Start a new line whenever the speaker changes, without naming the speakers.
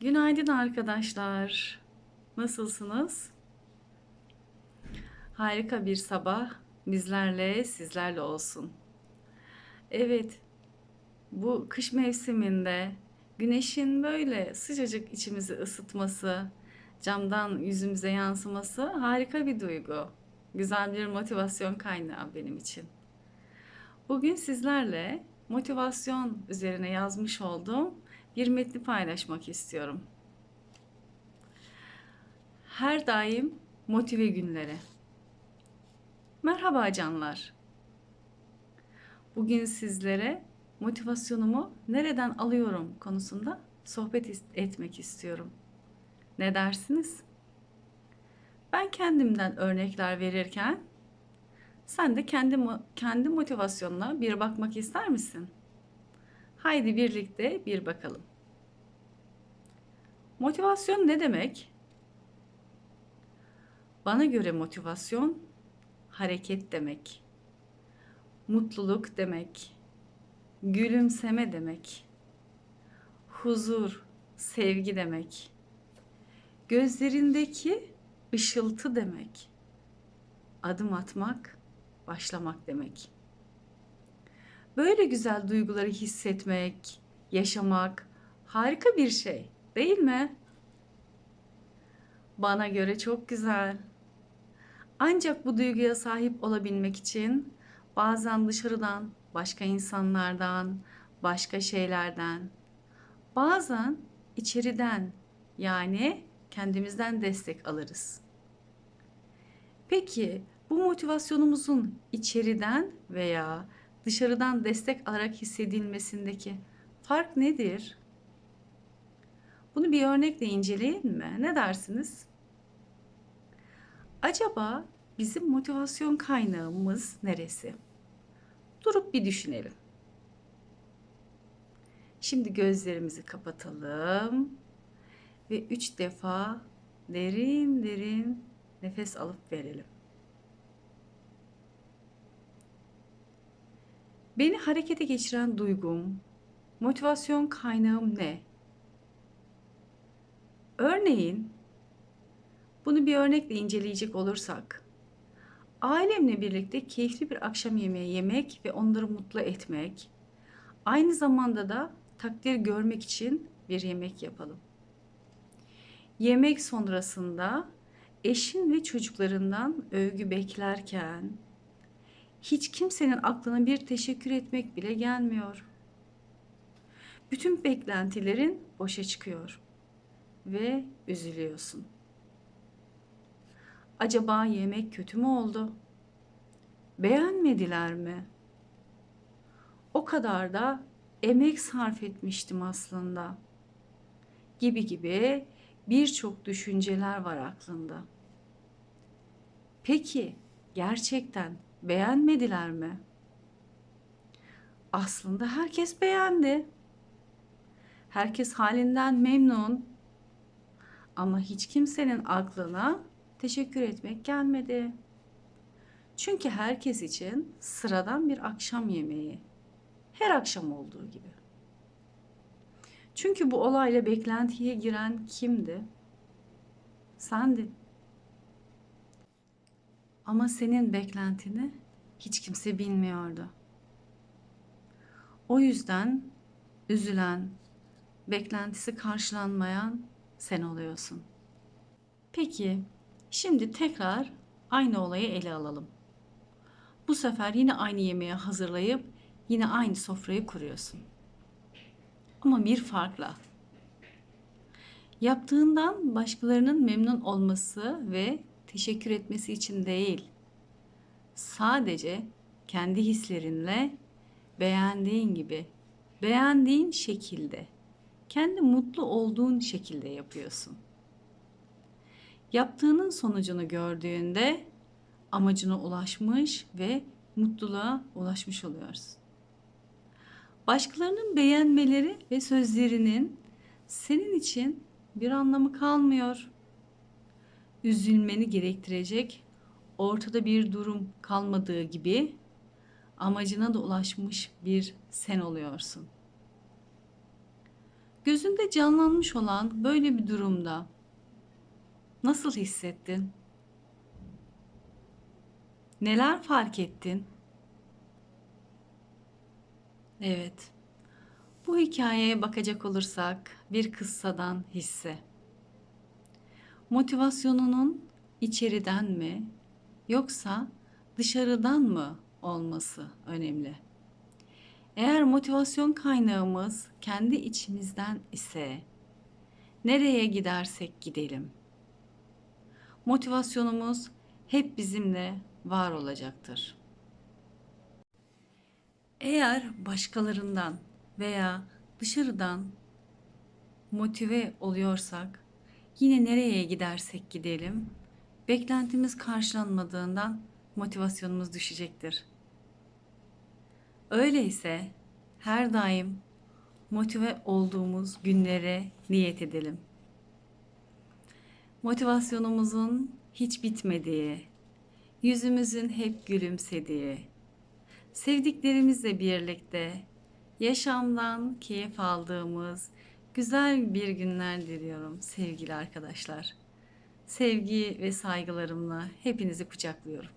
Günaydın arkadaşlar. Nasılsınız? Harika bir sabah bizlerle, sizlerle olsun. Evet, bu kış mevsiminde güneşin böyle sıcacık içimizi ısıtması, camdan yüzümüze yansıması harika bir duygu. Güzel bir motivasyon kaynağı benim için. Bugün sizlerle motivasyon üzerine yazmış olduğum bir metni paylaşmak istiyorum. Her daim motive günleri. Merhaba canlar. Bugün sizlere motivasyonumu nereden alıyorum konusunda sohbet etmek istiyorum. Ne dersiniz? Ben kendimden örnekler verirken sen de kendi kendi motivasyonuna bir bakmak ister misin? Haydi birlikte bir bakalım. Motivasyon ne demek? Bana göre motivasyon hareket demek. Mutluluk demek. Gülümseme demek. Huzur, sevgi demek. Gözlerindeki ışıltı demek. Adım atmak, başlamak demek. Böyle güzel duyguları hissetmek, yaşamak harika bir şey, değil mi? Bana göre çok güzel. Ancak bu duyguya sahip olabilmek için bazen dışarıdan, başka insanlardan, başka şeylerden, bazen içeriden yani kendimizden destek alırız. Peki bu motivasyonumuzun içeriden veya dışarıdan destek alarak hissedilmesindeki fark nedir? Bunu bir örnekle inceleyelim mi? Ne dersiniz? Acaba bizim motivasyon kaynağımız neresi? Durup bir düşünelim. Şimdi gözlerimizi kapatalım ve üç defa derin derin nefes alıp verelim. Beni harekete geçiren duygum, motivasyon kaynağım ne? Örneğin bunu bir örnekle inceleyecek olursak, ailemle birlikte keyifli bir akşam yemeği yemek ve onları mutlu etmek, aynı zamanda da takdir görmek için bir yemek yapalım. Yemek sonrasında eşin ve çocuklarından övgü beklerken hiç kimsenin aklına bir teşekkür etmek bile gelmiyor. Bütün beklentilerin boşa çıkıyor ve üzülüyorsun. Acaba yemek kötü mü oldu? Beğenmediler mi? O kadar da emek sarf etmiştim aslında. Gibi gibi birçok düşünceler var aklında. Peki gerçekten beğenmediler mi? Aslında herkes beğendi. Herkes halinden memnun. Ama hiç kimsenin aklına teşekkür etmek gelmedi. Çünkü herkes için sıradan bir akşam yemeği. Her akşam olduğu gibi. Çünkü bu olayla beklentiye giren kimdi? Sendin. Ama senin beklentini hiç kimse bilmiyordu. O yüzden üzülen, beklentisi karşılanmayan sen oluyorsun. Peki, şimdi tekrar aynı olayı ele alalım. Bu sefer yine aynı yemeği hazırlayıp yine aynı sofrayı kuruyorsun. Ama bir farkla. Yaptığından başkalarının memnun olması ve teşekkür etmesi için değil. Sadece kendi hislerinle beğendiğin gibi, beğendiğin şekilde, kendi mutlu olduğun şekilde yapıyorsun. Yaptığının sonucunu gördüğünde amacına ulaşmış ve mutluluğa ulaşmış oluyorsun. Başkalarının beğenmeleri ve sözlerinin senin için bir anlamı kalmıyor. Üzülmeni gerektirecek ortada bir durum kalmadığı gibi amacına da ulaşmış bir sen oluyorsun. Gözünde canlanmış olan böyle bir durumda nasıl hissettin? Neler fark ettin? Evet. Bu hikayeye bakacak olursak bir kıssadan hisse. Motivasyonunun içeriden mi yoksa dışarıdan mı olması önemli. Eğer motivasyon kaynağımız kendi içimizden ise nereye gidersek gidelim. Motivasyonumuz hep bizimle var olacaktır. Eğer başkalarından veya dışarıdan motive oluyorsak yine nereye gidersek gidelim beklentimiz karşılanmadığından motivasyonumuz düşecektir. Öyleyse her daim motive olduğumuz günlere niyet edelim. Motivasyonumuzun hiç bitmediği, yüzümüzün hep gülümsediği, sevdiklerimizle birlikte yaşamdan keyif aldığımız güzel bir günler diliyorum sevgili arkadaşlar. Sevgi ve saygılarımla hepinizi kucaklıyorum.